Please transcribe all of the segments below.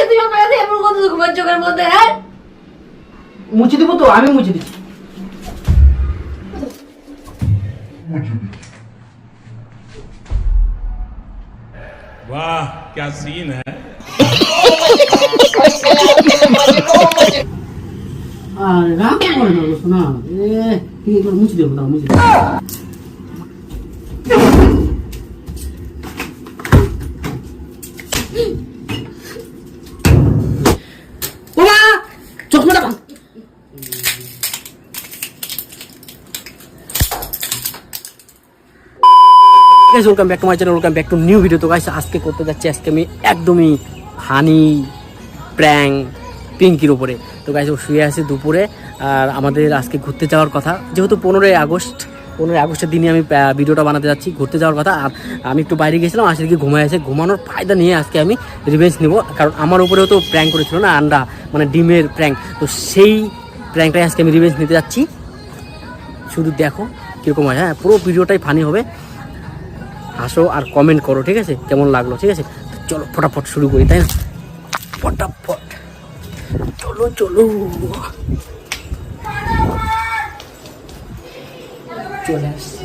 বসে তুমি আমার কাছে এমন কথা ঘুমার চোখের মধ্যে হ্যাঁ মুছে দেবো তো আমি মুছে দিচ্ছি वाह क्या सीन है আর রাগ করে না গো শোনা এ ঠিক করে মুছে দেবো দাও মুছে দেবো guys welcome back to my channel welcome back to new video তো গাইস আজকে করতে যাচ্ছি, আজকে আমি একদমই হানি, প্র্যাং, পিঙ্কির উপরে। তো গাইস ও শুয়ে আছে দুপুরে, আর আমাদের আজকে ঘুরতে যাওয়ার কথা। যেহেতু পনেরোই আগস্ট, পনেরোই আগস্টের দিনে আমি ভিডিওটা বানাতে যাচ্ছি ঘুরতে যাওয়ার কথা। আর আমি একটু বাইরে গেছিলাম আসলে কি ঘুমায় আছে। ঘুমানোর ফায়দা নিয়ে আজকে আমি রিভেঞ্জ নেব। কারণ আমার উপরেও তো প্র্যাঙ্ক করেছিল না, আন্ডা মানে ডিমের প্র্যাঙ্ক তো সেই প্র্যাঙ্কটাই আজকে আমি রিভেঞ্জ নিতে যাচ্ছি। শুধু দেখো কীরকম হয় হ্যাঁ পুরো ভিডিওটাই ফানি হবে। হাসো আর কমেন্ট করো, ঠিক আছে? কেমন লাগল, ঠিক আছে? চলো, ফটাফট শুরু করি, তাই না? ফটাফট। চলো চলো। চলে আসছি।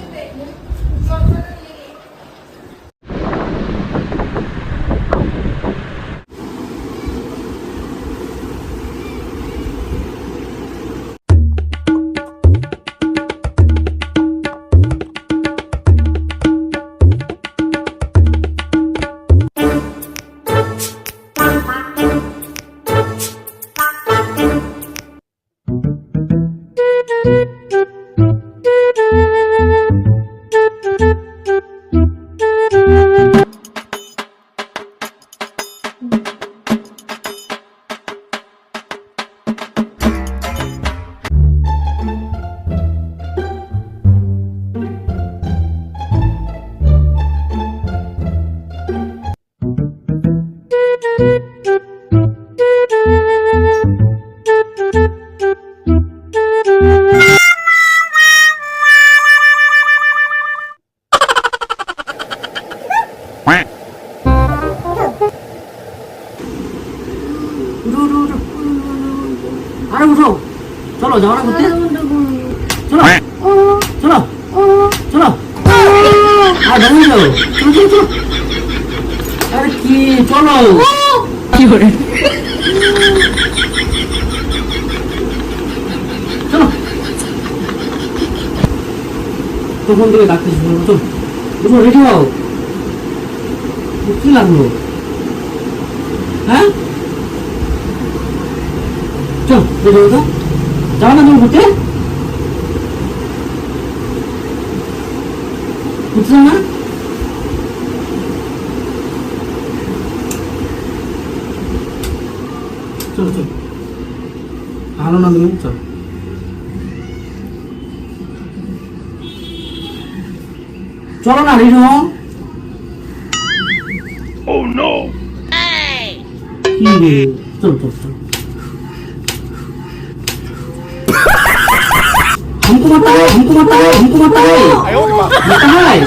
আরে উঠো চলো যাও না ঘুরতে চলো চলো চলো আর দাঁড়িয়ে যাও চলো চলো চলো আরে কি চলো কি করে চলো তখন থেকে ডাকতে শুরু চলো উঠো রেডি হও কি লাগল হ্যাঁ চল রেডি হও তো যাও না তুমি ঘুরতে ঘুরতে যাও না চলো চলো ভালো না তুমি চলো চলো না রেডি হও কি রে চলো চলো চলো 꼬마 따위, 이 꼬마 따위, 이 꼬마 따위. 아, 여기 봐. 따위.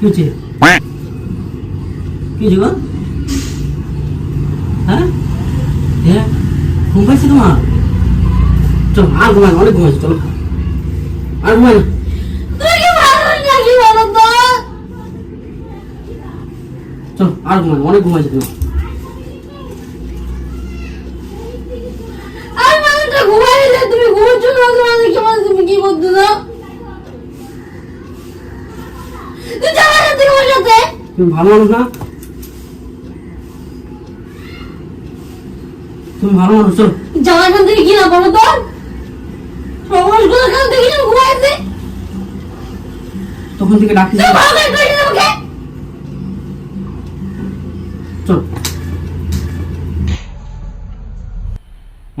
그지 그지 뭐? 어? 예? 공부했어, 그만. 좀, 아, 그만, 얼른 그만, 좀. 아, 그만. চলো আর ঘুমাই অনেক ঘুমাইছে তুমি তুমি মানে তুমি করতে না তুই যাবে না তুই আমার সাথে? তুমি ভালো মানুষ না? তুমি ভালো মানুষ চলো। যাওয়ার এখান থেকে কি না বলো তো? এখান থেকে ঘুমাইছে? তখন থেকে ডাকতে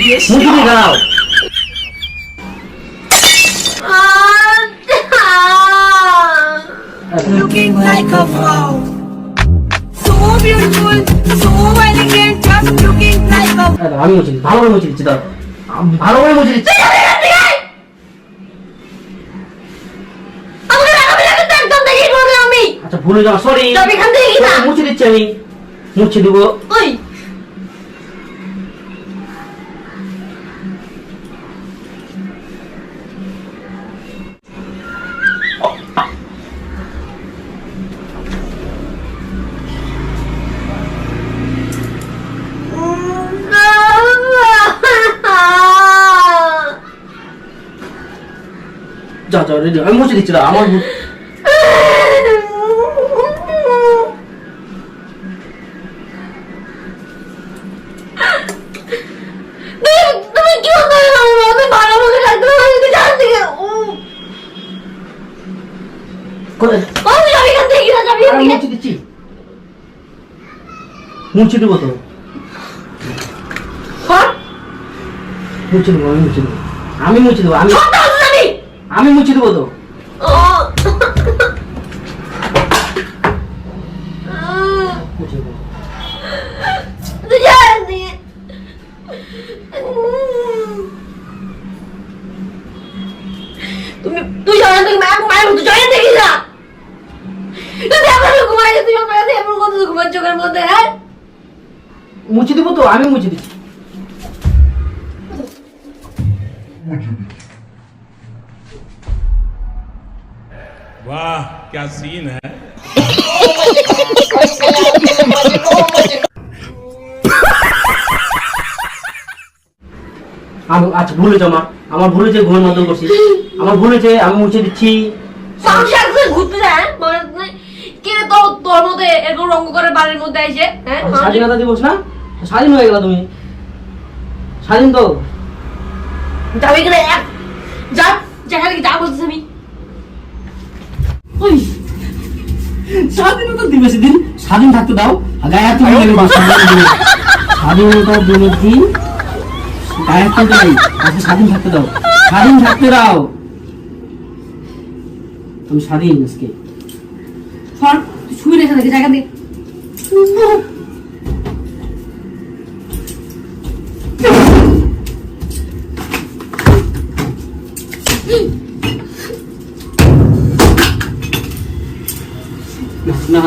দিয়ে দাও looking like a wow. So beautiful, so elegant, just looking like a আমি মুছে দিচ্ছি ভালোভাবে মুছে দিচ্ছি দাও ভালোভাবে মুছে দিচ্ছি আচ্ছা ভুলে সরি যাও না? মুছে দিচ্ছি আমি। মুছে দিব। ওই যাও যাও রেডি আমি মুছে দিচ্ছি দাও আমার ভুল- তুমি- তুমি কি বলতে পারো আমি ভালো মতো থাকতে পারি যদি জান থেকে কোথায় আমি যাবি এখান থেকে না যাবি আমি মুছে দিচ্ছি মুছে দেবো তো মুছে দেবো আমি মুছে দেবো আমি মুছে দেবো মুছে তো মুছে তুই জান তুমি তুই মায়ের মতো না। আমার ঘুমাই তুই আমার কাছে এমন কত ঘুমার চোখের মধ্যে হ্যাঁ? মুছে দেবো তো আমি মুছে দিচ্ছি। वाह क्या सीन है আমি আচ্ছা ভুলে যাও আমার আমার ভুলে যে ঘুমের মতন করছি আমার ভুলে যে আমি মুছে দিচ্ছি সংসার করে ঘুরতে যায় হ্যাঁ? মানে তুই কে রে তোর তোর মধ্যে এরকম রঙ্গ করে বাড়ির মধ্যে এসে হ্যাঁ আজ স্বাধীনতা দিবস না স্বাধীন হয়ে গেল তুমি স্বাধীন তো যাবি কিনা এক যা যেখানে থেকে যা বলছিস আমি ওই স্বাধীনতা দিবসের দিন স্বাধীন থাকতে দাও। গায়ে হাত তুলে নেবে স্বাধীনতা দিনের দিন গায়ে হাত তুলতে নেই আচ্ছা স্বাধীন থাকতে দাও। স্বাধীন থাকতে দাও। তুমি স্বাধীন আজকে। সর শুয়ে রেখে দেখে জায়গা দিয়ে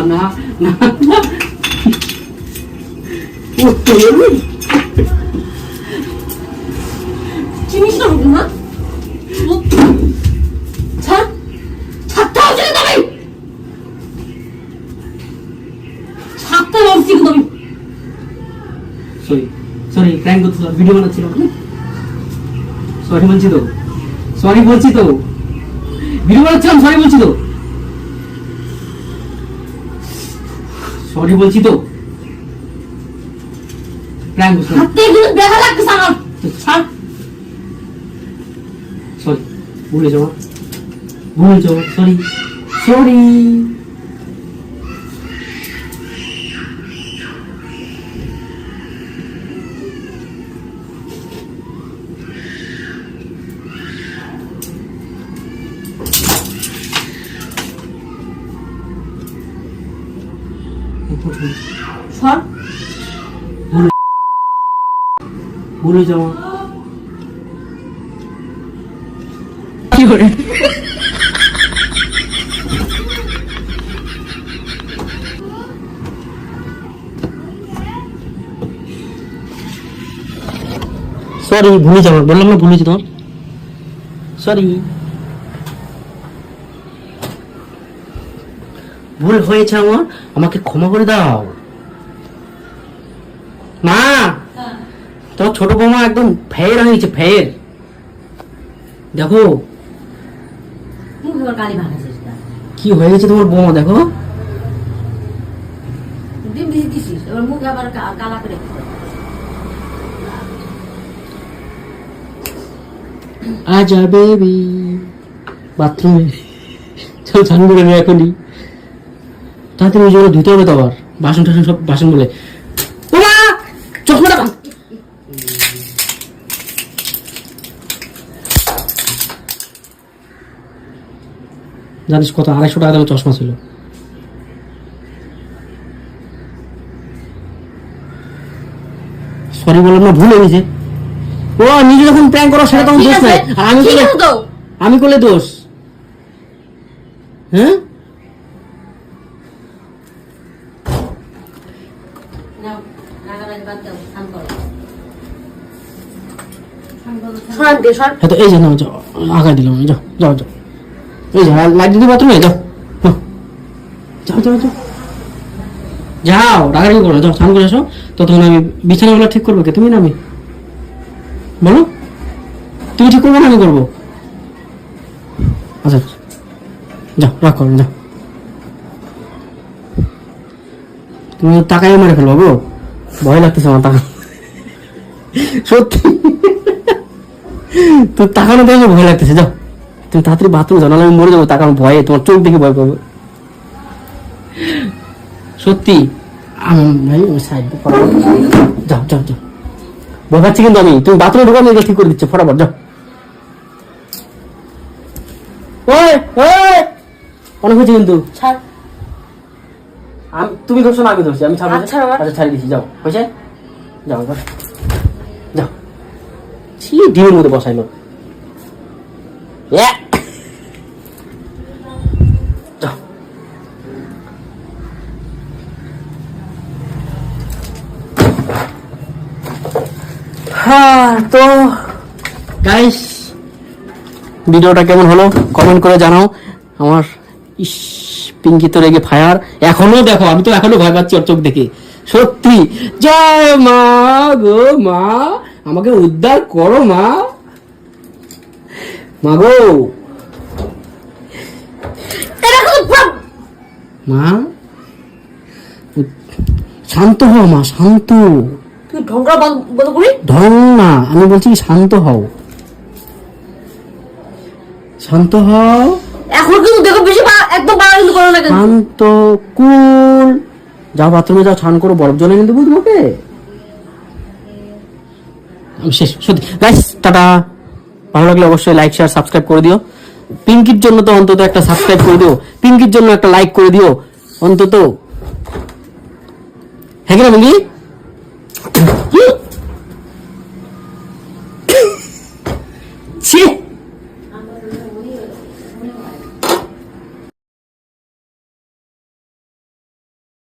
না না না। ছাড়তে হচ্ছে কিন্তু আমি ছাড়তে বলছি কিন্তু আমি সরি সরি প্র্যাঙ্ক করতে ভিডিও বানাচ্ছিল সরি বলছি তো। সরি বলছি তো। ভিডিও বানাচ্ছিলাম সরি বলছি তো। সরি বলছি তো। লাগতেছে আমার। ছাড়। সরি ভুলে যাওয়া ভুলে যাওয়া সরি। সরি। সর ভুলে যাওয়া সরি ভুলে যাওয়া বললাম না ভুলেছি তোমার সরি ভুল হয়েছে আমার আমাকে ক্ষমা করে দাও মা তোমার ছোট বৌমা একদম ফের হয়েছে ফের দেখো মুখ এবার কালি ভাঙাছিস না কি হয়ে গেছে তোমার বৌমা দেখো ডিম দিয়ে দিছিস এবার মুখ আবার কা- কালা করে আজা বেবি বাথরুমে চল চান করে নি এখনই তাড়াতাড়ি ওই জন্য ধুতে হবে তো আবার। বাসন টাসন সব বাসন বলে। ওমা! চশমাটা ভাঙ। জানিস কত আড়াইশো টাকা দামের চশমা ছিল। সরি বললাম না ভুল গেছে ও নিজে যখন প্র্যাঙ্ক করো সেটা তখন দোষ নাই। আর আমি করলে আমি করলে দোষ। হ্যাঁ? নাও, রাগারাগি বাদ দাও। হ্যাঁ তো এই যে নাও যাও দিলাম যাও যাও যাও। এই যে লাইট দিতে বাথরুমে যাও যাও যাও যাও যাও। রাগারাগি করো যাও স্নান করে আসো। ততক্ষণ আমি বিছানাগুলো ঠিক করব কে? তুমি না আমি? বলো। তুমি ঠিক করব না আমি করব। আচ্ছা যাও করো যাও। তুমি টাকাই মেরে ফেলব গো। ভয় লাগতেছে আমার টাকা। সত্যি। তোর তাকানো দেখে ভয় লাগতেছে, যাও। তুমি তাড়াতাড়ি বাথরুম যাও আমি মরে যাব তাকানো ভয়ে তোমার চোখ দেখে ভয় পাবো। সত্যি। ভাই সাইড যাও যাও যাও। ভয় পাচ্ছি কিন্তু আমি। তুমি বাথরুমে ঢোকা আমি ঠিক করে দিচ্ছি, ফটাফট, যাও। ওই! অনেক হয়েছে কিন্তু। ছাড়। আমি তুমি ধরছো না আমি ধরছি আমি ছাড়বো আচ্ছা। আচ্ছা ছাড়ি দিচ্ছি যাও হয়েছে যাও এবার। যাও। ছি ডিমের মধ্যে বসাইলো। হ্যাঁ তো গাইস ভিডিওটা কেমন হলো? কমেন্ট করে জানাও। আমার ইস পিঙ্কি তো রেগে ফায়ার? এখনও দেখো আমি তো এখনও ভয় পাচ্ছি ওর চোখ দেখে। সত্যি জয় মা গো মা আমাকে উদ্ধার করো মা। মা গো। মা? শান্ত হও মা শান্ত। ঢং না আমি বলছি শান্ত হও। শান্ত হও। শান্ত, কুল। যাও বাথরুমে যাও, স্নান করো, বরফ জলে নিয়ে দেবো তোমাকে। শেষ, সত্যি। Guys tata. ভালো লাগলে অবশ্যই লাইক শেয়ার সাবস্ক্রাইব করে দিও। পিঙ্কির জন্য তো অন্তত একটা সাবস্ক্রাইব করে দিও। পিঙ্কির জন্য একটা লাইক করে দিও। অন্তত। হ্যাঁ কিনা পিঙ্কি